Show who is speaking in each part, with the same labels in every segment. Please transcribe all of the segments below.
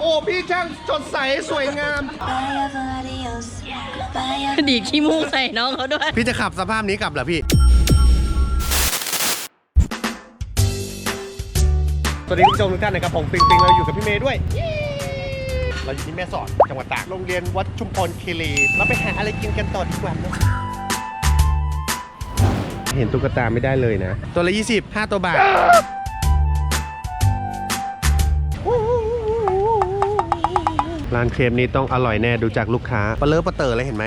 Speaker 1: โอ้พี่ช่างสดใสสวยงาม
Speaker 2: Vaya Dios, vaya
Speaker 3: ดีดขี้มูกใส่น้องเขาด้วย
Speaker 1: พี่จะขับสภาพนี้กลับเหรอพี่ สวัสดีคุณผู้ชมทุกท่านนะครับผมปิงปิงเราอยู่กับพี่เมย์ด้วย เราอยู่ที่แม่สอดจังหวัดตากโรงเรียนวัดชุมพลคีรีเราไปหาอะไรกินกันต่อดีกว่าเนอะเห็นตุ๊กตาไม่ได้เลยนะ ตัวละ 20 5 ตัวบาท ร้านเครปนี้ต้องอร่อยแน่ดูจากลูกค้าปลาเลอะปลาเตอเลยเห็นไหม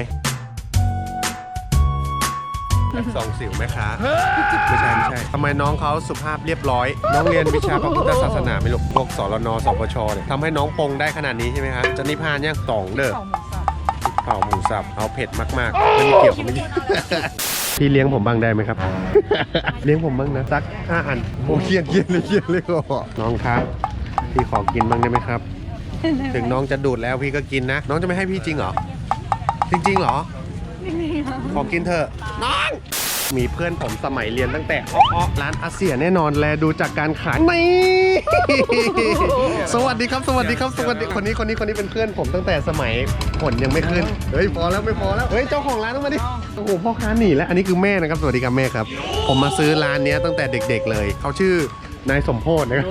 Speaker 1: สองสิวไหมคะไม่ใช่ไม่ใช่ทำไมน้องเขาสุภาพเรียบร้อย น้องเรียนวิชาพระพุทธศาสนาไม่ลูกพวกสรนสปชเนี่ยทำให้น้องปรงได้ขนาดนี้ใช่ไหมคะจะนิพพานยังสองเด้อเผาหมูสับเอาเผ็ดมากๆไม่มีเกี่ยวกับไม่มีพี่เลี้ยงผมบ้างได้ไหมครับ เลี้ยงผมบ้างนะสักห้าอันโอ้เคียนเคียนเลยเคียนเลยก็น้องครับพี่ขอกินบ้างได้ไหมครับ ถึงน้องจะดูดแล้วพี่ก็กินนะ น้องจะไม่ให้พี่จริงเหรอ จริงๆเหรอ ขอกินเถอะ น้อง มีเพื่อนผมสมัยเรียนตั้งแต่อ้อๆร้านอาเซียแน่นอนแลดูจากการขายนี่ สวัสดีครับ สวัสดีครับ สวัสดีคนนี้คนนี้คนนี้เป็นเพื่อนผมตั้งแต่สมัยผลยังไม่ขึ้น เฮ้ยพอแล้วไม่พอแล้ว เฮ้ยเจ้าของร้านต้องมาดิ โอ้โหพ่อค้าหนีแล้ว อันนี้คือแม่นะครับ สวัสดีครับแม่ครับ ผมมาซื้อร้านเนี้ยตั้งแต่เด็ก ๆ เลย เขาชื่อนายสมโพธนะครับ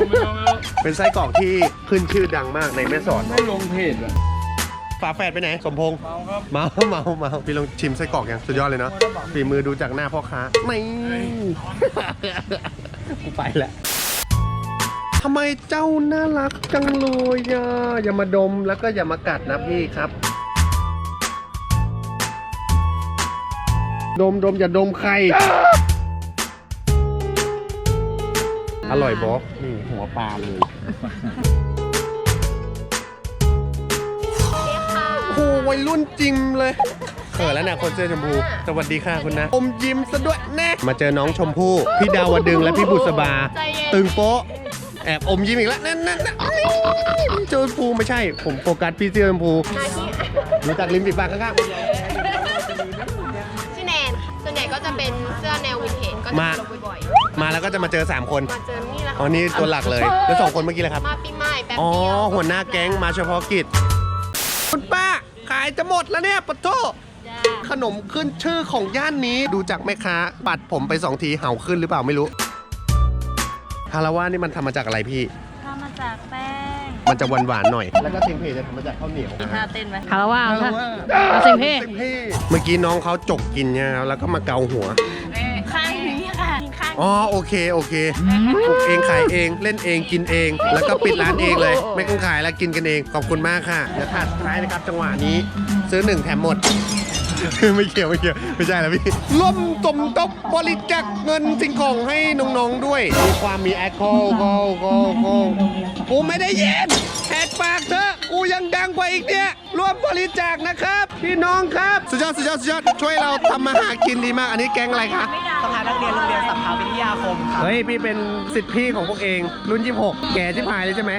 Speaker 1: เป็นไส้กรอกที่ขึ้นชื่อดังมากในแม่สอด
Speaker 4: ไม่ลงเพจอะ
Speaker 1: ฝาแฝดไปไหน สมพงษ์
Speaker 4: เมาครับ
Speaker 1: เมาเมาเมาพี่ลองชิมไส้กรอกยังสุดยอดเลยเนาะฝีมือดูจากหน้าพ่อค้าไม่กูไปแล้วทำไมเจ้าน่ารักจังเลยอะอย่ามาดมแล้วก็อย่ามากัดนะพี่ครับ ดมดมอย่าดมใคร อร่อยบอสนี่หัวปลาเลยโอ้โหวัยรุ่นจิมเลยเขินแล้วนะคนเสื้อชมพู สวัสดีค่ะคุณนะ อมยิ้มซะด้วยแน่มาเจอน้องชมพู่ พี่ดาวดึงและพี่บุษบา ตึงโป๊ะ แอบอมยิ้มอีกแล้วนั่นนั่นนั่นเจอชมพูไม่ใช่ ผมโฟกัสพี่เสื้อชมพูรู้จักริมฝีปากข้าง
Speaker 5: ชื่ ญ่ก็จะเป็นเสื้อแนววินเทจก็จะ
Speaker 1: มา
Speaker 5: ลงบ่อย
Speaker 1: ๆมาแล้วก็จะมาเจอ 3 คน
Speaker 5: ๆมาเจอนี่แหละ
Speaker 1: อ๋อ นี่ตัวหลักเลย แล้วสองคนเมื่อกี้แหละครับ
Speaker 5: มาปีใหม่แป๊บ
Speaker 1: อ๋อ
Speaker 5: เดียว
Speaker 1: หัวหน้าแก๊งมาเฉพาะกิจ คุณป้า ขายจะหมดแล้วเนี่ยปะโทขนมขึ้นชื่อของย่านนี้ ดูจากแม่ค้า ปัดผมไปสองทีเห่าขึ้นหรือเปล่าไม่รู้ฮาราว่านี่มันทำมาจากอะไรพี่
Speaker 3: ทำมาจากแป้ง
Speaker 1: มันจะหวานหวานๆหน่อย แล้วก็เทงเพจะทำมาจากข้าวเหนียว
Speaker 3: มีท่าเต้นไหมคาราวา
Speaker 4: เอา
Speaker 3: ค่ะ
Speaker 4: ว่า
Speaker 3: เอาเซ็งเพ่
Speaker 1: เพ่เมื่อกี้น้องเขาจกกินเนี่ยครับแล้วก็มาเกาหัว
Speaker 3: ข้างนี้ค่ะข้าง
Speaker 1: อ๋อโอเคโอเคปลูกเองขายเองเล่นเองกินเอง แล้วก็ปิดร้านเองเลย ไม่ต้องขายแล้วกินกันเองขอบคุณมากค่ะเดี๋ยวถาดสุดท้ายนะครับจังหวะนี้ ซื้อหนึ่งแถมหมด ไม่เกี่ยวไม่เกี่ยวไม่ใช่แล้วพี่ร่วมสมทบบริจาคเงินสิ่งของให้น้องๆด้วย มีความมีแอคโคโคโคโคกูไม่ได้เย็นแหกปากเถอะกูยังดังกว่าอีกเนี่ยร่วมบริจาคนะครับ พี่น้องครับ สุดยอดสุดยอดสุดยอดช่วยเราทำมาหากินดีมาก อันนี้แกงอะไรคะ
Speaker 6: สภานักเรียนโรงเรียนสัมภาวิทยาคมครับ
Speaker 1: เฮ้ย พี่เป็นสิทธิพี่ของพวกเอง รุ่น 26 แก่ชิบหายเลยใช่ไหม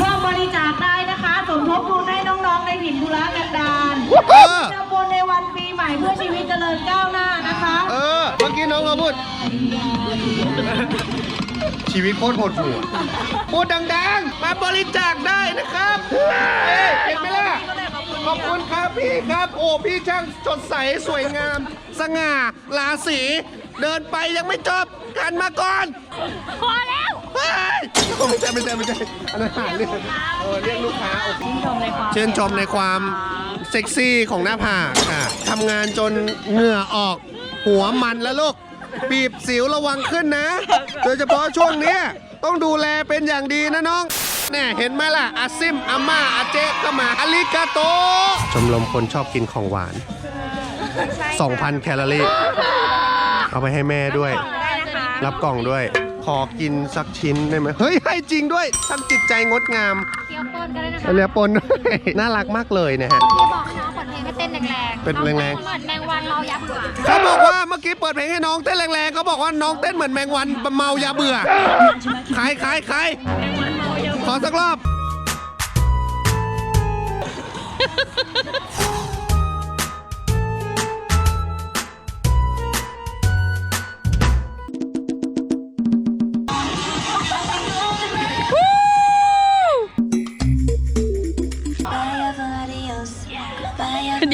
Speaker 7: ร่วมบริจาคได้นะคะ สมทบทุนให้น้องๆในถิ่นธุรกันดาร
Speaker 1: เออ
Speaker 7: ทำบุญในวันปีใหม่เพื่อชีวิตเจริญก้าวหน้านะคะ
Speaker 1: เออ เมื่อกี้น้องเขาพูด ชีวิตโคตรโหดหัวพูดดังๆ มาบริจาคได้นะครับเอ้ยเห็นไหมล่ะ ขอบคุณครับพี่ครับ โอ้พี่ช่างสดใสสวยงาม สง่าราศีเดินไปยังไม่จบกันมาก่อน
Speaker 3: พอแล้ว
Speaker 1: เฮ้ยไม่ใช่ไม่ใช่ไม่ใช่อันนั้นหาเรื่องเออเรียกลูกค้าโอเค
Speaker 3: ชื่นชมในความ
Speaker 1: ชื่นชมในความเซ็กซี่ของหน้าผากค่ะทำงานจนเหงื่อออกหัวมันแล้วลูก บีบสิวระวังขึ้นนะ โดยเฉพาะช่วงเนี้ยต้องดูแลเป็นอย่างดีนะน้อง เนี่ยเห็นไหมล่ะอาซิมอาม่าอาเจ๊ก็มาอาริกาโต ชมรมคนชอบกินของหวาน 2,000 แคลอรี่ เอาไปให้แม่ด้วย รับกล่องด้วย ขอกินสักชิ้นได้ไหมเฮ้ย ให้จริงด้วยทั้งจิตใจงดงาม
Speaker 5: เที่ยวปนก็ได้นะคะ
Speaker 1: เรียปนด้วย น่ารักมากเลยนะฮะ
Speaker 5: พี่บอกให้น้องเปิดเพลงให้เต้นแรงๆ
Speaker 1: เป็นแรงๆ
Speaker 5: เหมือนแมงวันเมายับเบื่อ
Speaker 1: เขาบอกว่าเมื่อกี้เปิดเพลงให้น้องเต้นแรงๆเขาบอกว่าน้องเต้นเหมือนแมงวันเมายาเบื่อขายขายขาย ขอสักรอบ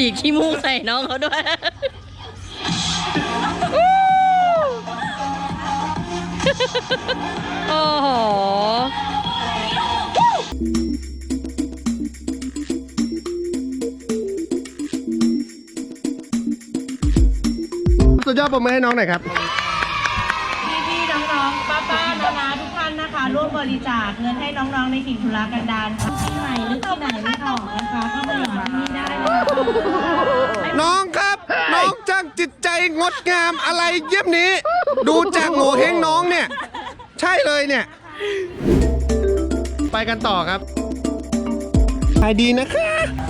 Speaker 3: ดีขี้มูกใส่น้องเขาด้วย โอ้โห
Speaker 1: สุดยอดปรบมือให้น้องหน่อยครับ
Speaker 7: พี่ๆน้องๆ ป้าๆนาๆทุกท่านนะคะ ร่วมบริจาคเงินให้น้องๆ ในถิ่นทุรกันดารที่ไหนหรือที่ไหนไม่ออกนะคะก็มาหาที่นี่ได้นะคะ
Speaker 1: น้องครับ น้องจ้างจิตใจงดงามอะไรเยี่ยมนี้ ดูจากโงเฮงน้องเนี่ย ใช่เลยเนี่ย ไปกันต่อครับขายดีนะคะ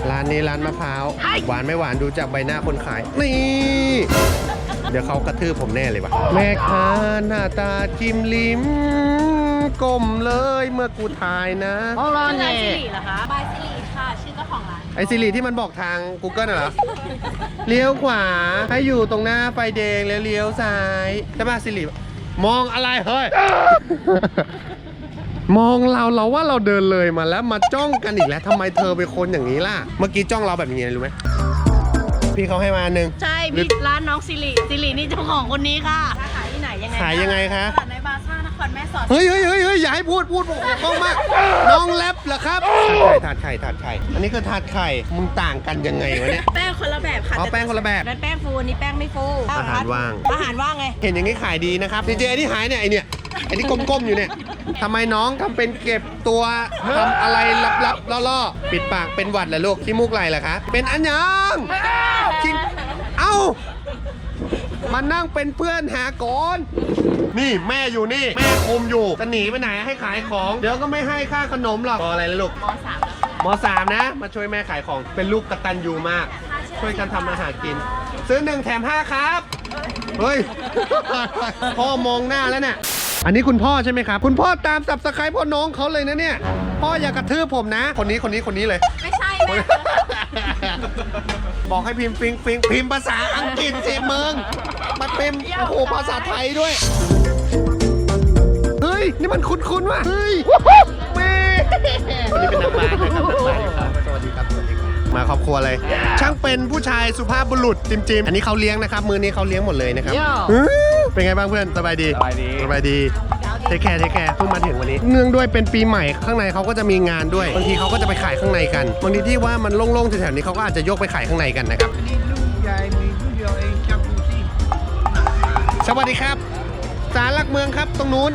Speaker 1: ร้านนี้ร้านมะพร้าว หวานไม่หวานดูจากใบหน้าคนขาย นี่ เดี๋ยวเขากระทืบผมแน่เลยวะแม่ค้าหน้าตาจิ้มลิ้มก้มเลยเมื่อกูทายนะ
Speaker 3: ห้องร้อนเนี่ย
Speaker 5: บายสิริค่ะ ชื่อเจ้าของร้าน
Speaker 1: ไอซิริที่มันบอกทาง Google น่ะเหรอ เลี้ยวขวา ให้อยู่ตรงหน้าไฟแดงแล้วเลี้ยวซ้ายใช่ป่ะซิริมองอะไรเฮ้ย มองเราเราว่าเราเดินเลยมาแล้วมาจ้องกันอีกแล้วทำไมเธอเป็นคนอย่างนี้ล่ะ เมื่อกี้จ้องเราแบบนี้รู้ไหม พี่เขาให้มาอันหนึ่ง
Speaker 3: ใช่
Speaker 1: หรือ
Speaker 3: พี่ร้านน้องสิริสิรินี่เจ้าของคนนี้ค่ะขายที่ไหนยังไง
Speaker 1: ขายยังไงคะ
Speaker 5: ตลาดในบาซ่านครแม่สอด
Speaker 1: เฮ้ยเฮ้ยเฮ้ยเฮ้ยอย่าให้พูดพูดปกป้องมาก น้องแรปเหรอครับถาดไข่ถาดไข่ถาดไข่ อันนี้คือถาดไข่ มึงต่างกันยังไงวะเนี่ย
Speaker 3: แป้งคนละแบบค่ะ
Speaker 1: อ๋อแป้งคนละแบบ
Speaker 3: นั่นแป้งฟูอันนี่แป้งไม่ฟู
Speaker 1: อาหารว่าง
Speaker 3: อาหารว่างไง
Speaker 1: เห็นอย่างนี้ขายดีนะครับจริงๆไอ้ที่หายเนี่ยไอเนี่ยไอ้ที่ก้มๆอยู่เนี่ย ทำไมน้องทำเป็นเก็บตัวทำอะไรลับๆล่อๆปิดปากเป็นหวัดเหรอลูกขี้มูกไหลเหรอคะเป็นอันยังคิงเอ้ามานั่งเป็นเพื่อนหาก่อน นี่แม่อยู่นี่ แม่คุมอยู่จะหนีไปไหนให้ขายของ เดี๋ยวก็ไม่ให้ค่าขนมหรอกมอะไรเลยลูกมสามมสามนะ มาช่วยแม่ขายของเป็นลูกกตัญญูมาก ช่วยกันทำอาหารกิน ซื้อหนึ่งแถมห้าครับ เฮ้ยพ่อมองหน้าแล้วเนี่ย อันนี้คุณพ่อใช่ไหมครับ คุณพ่อตามสับสไครพ่อน้องเขาเลยนะเนี่ย พ่ออย่ากระทืบผมนะ คนนี้คนนี้คนนี้เลย
Speaker 5: ไม่ใช่แม่
Speaker 1: บอกให้พิมพ์ฟิงฟิงพิมพ์ภาษาอังกฤษสิมึงมันเป็นโอ้โหภาษาไทยด้วย เฮ้ย นี่มันคุ้นๆว่ะ เฮ้ยแม่วันนี้เป็นนักบาสนะครับนักบาสครับสวัสดีครับสวัสดีครับมาครอบครัวเลย ช่างเป็นผู้ชายสุภาพบุรุษจิมจิมอันนี้เขาเลี้ยงนะครับ มือนี้เขาเลี้ยงหมดเลยนะครับอื้อ เป็นไงบ้างเพื่อนสบายดี
Speaker 6: สบายดี
Speaker 1: สบายดีเทคแคร์เทคแคร์เพิ่งมาถึงวันนี้ เนื่องด้วยเป็นปีใหม่ข้างในเขาก็จะมีงานด้วยบางทีเขาก็จะไปขายข้างในกันบางทีที่ว่ามันโล่งๆแถวๆนี้เขาก็อาจจะยกไปขายข้างในกันนะครับสวัสดีครับศาลหลักเมืองครับตรงนู้น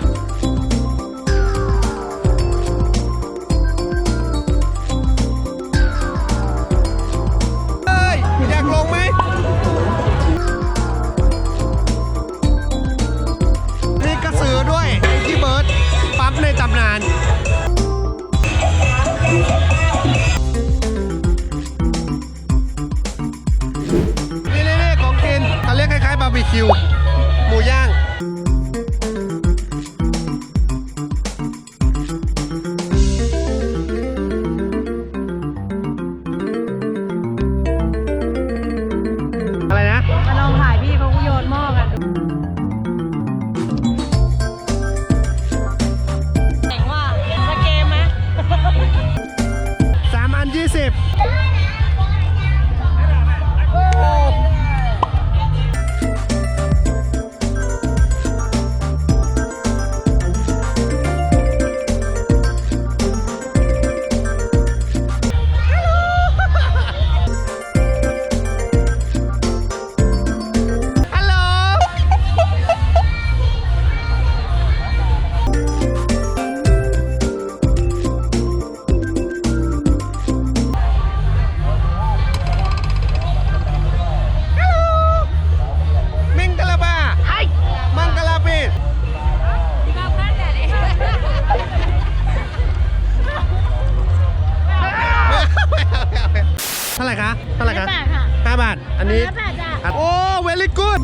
Speaker 1: เท่าไหร่คะเท่าไหร่คะ
Speaker 3: แปดค่ะ
Speaker 1: ห้าบาท อันนี้
Speaker 3: แปดจ้ะ
Speaker 1: โอ้ very good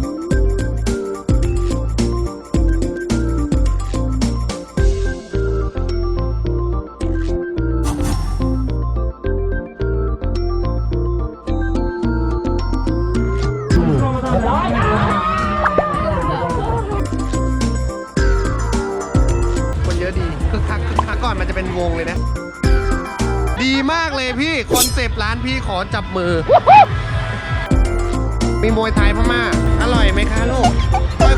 Speaker 1: คนเยอะดีคึกคักคึกคักก่อนมันจะเป็นวงเลยนะ ดีมากเลยพี่คอนเซปต์ร้านพี่ขอจับมือ มีมวยไทยพม่าอร่อยไหมคะลูก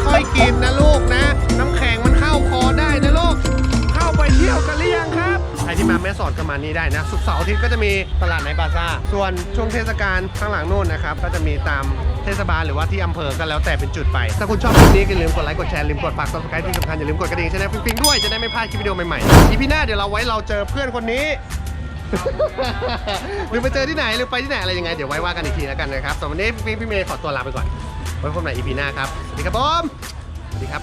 Speaker 1: ค่อยๆกินนะลูกนะ น้ำแข็งมันเข้าคอได้นะลูก เข้าไปเที่ยวกันหรือยังครับใครที่มาแม่สอดก็มานี่ได้นะสุกเสาร์อาทิตย์ก็จะมีตลาดไนบาซ่าส่วนช่วงเทศกาลข้างหลังนู่นนะครับ ก็จะมีตามเทศบาลหรือว่าที่อำเภอก็แล้วแต่เป็นจุดไป ถ้าคุณชอบคลิปนี้ก็อย่าลืมกดไลค์กดแชร์ลืมกดฝาก subscribe ที่สำคัญอย่าลืมกดกระดิ่งช่องฟิงๆด้วยจะได้ไม่พลาดคลิปวิดีโอใหม่ๆอีพีหน้าเดี๋ยวเราไว้เราเจอเพื่อนคนนี้ หรือไปเจอที่ไหนหรือไปที่ไหนอะไรยังไงเดี๋ยวไว้ว่ากันอีกทีแล้วกันนะครับสำหรับวันนี้พี่พี่เมย์ขอตัวลาไปก่อนไว้พบกันใหม่ EP หน้าครับสวัสดีครับผมสวัสดีครับ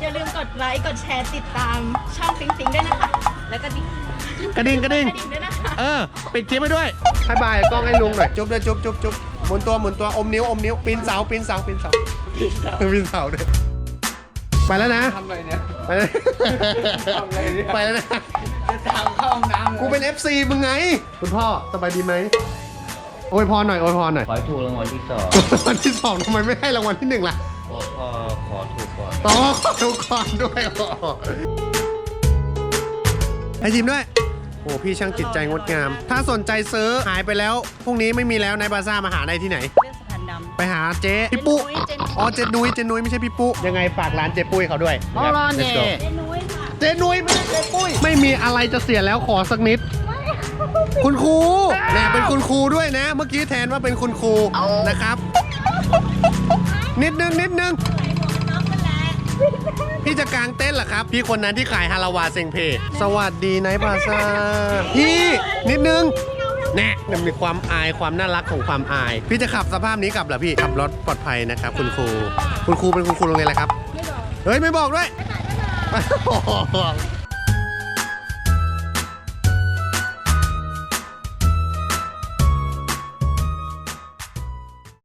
Speaker 3: อย่าลืมกดไลค์กดแชร์ติดตามช่องฟิงฟิงด้วยนะคะ แล้วก็ดิ่ง
Speaker 1: กระดิ่งกระดิ่ง
Speaker 3: กระดิ่งด้วยนะคะ
Speaker 1: เออปิดคลิปไปด้วยให้บายกล้องให้ลุงหน่อยจุ๊บด้วยจุ๊บจุ๊บจุ๊บหมุนตัวหมุนตัวอมนิ้วอมนิ้วปีนเสาปีนเสาปีนเสา ปีนเสาด้วยไปแล้วนะ
Speaker 6: ทำอะไรเนี่ย
Speaker 1: ไปแล้ว
Speaker 6: ทำอะไรเนี่ย
Speaker 1: ไปแล้วนะ
Speaker 6: จะตามเข้าห้องน้ำ
Speaker 1: กูเป็น FC มึงไง คุณพ่อสบายดีไหมโอยพรหน่อยโอยพรหน่อย
Speaker 4: ขอให้ถูกรางวัลที่สอง
Speaker 1: วันที่สองทำไมไม่ให้รางวัลที่หนึ่งล่ะ
Speaker 4: ก็ก็ขอถูกก่อน
Speaker 1: ต่อขอทุกคนด้วยให้ชิมด้วย โอ้พี่ช่างจิตใจงดงาม ถ้าสนใจซื้อหายไปแล้วพรุ่งนี้ไม่มีแล้วในบาซ่ามาหาได้ที่ไหน
Speaker 3: เรื่อง สะพานดำ
Speaker 1: ไปหาเจ๊พี่ปุ๊
Speaker 3: เจ๊นุ้ย
Speaker 1: อ๋อเจ๊นุ้ยเจ๊นุ้ยไม่ใช่พี่ปุ๊ยังไงฝากร้านเจ๊ปุ้ยเขาด้วย
Speaker 4: อ๋อร้านเจ๊
Speaker 1: Let's go เจ๊นุ้ยไม่ใช่เจ๊ปุ้ยไม่มีอะไรจะเสียแล้วขอสักนิด คุณครูแน่เป็นคุณครูด้วยนะ เมื่อกี้แทนว่าเป็นคุณครูนะครับ นิดนึงนิดนึง พี่จะกางเต้นท์เหรอครับ พี่คนนั้นที่ขายฮาราวาเซงเพ สวัสดีไนท์พลาซ่าพี่นิดนึง แน่มันมีความอายความน่ารักของความอาย พี่จะขับสภาพนี้กลับเหรอพี่ขับรถปลอดภัยนะครับคุณครู คุณครูเป็นคุณครูโรงเรียนอะไรครับ เฮ้ย ไม่บอกด้วย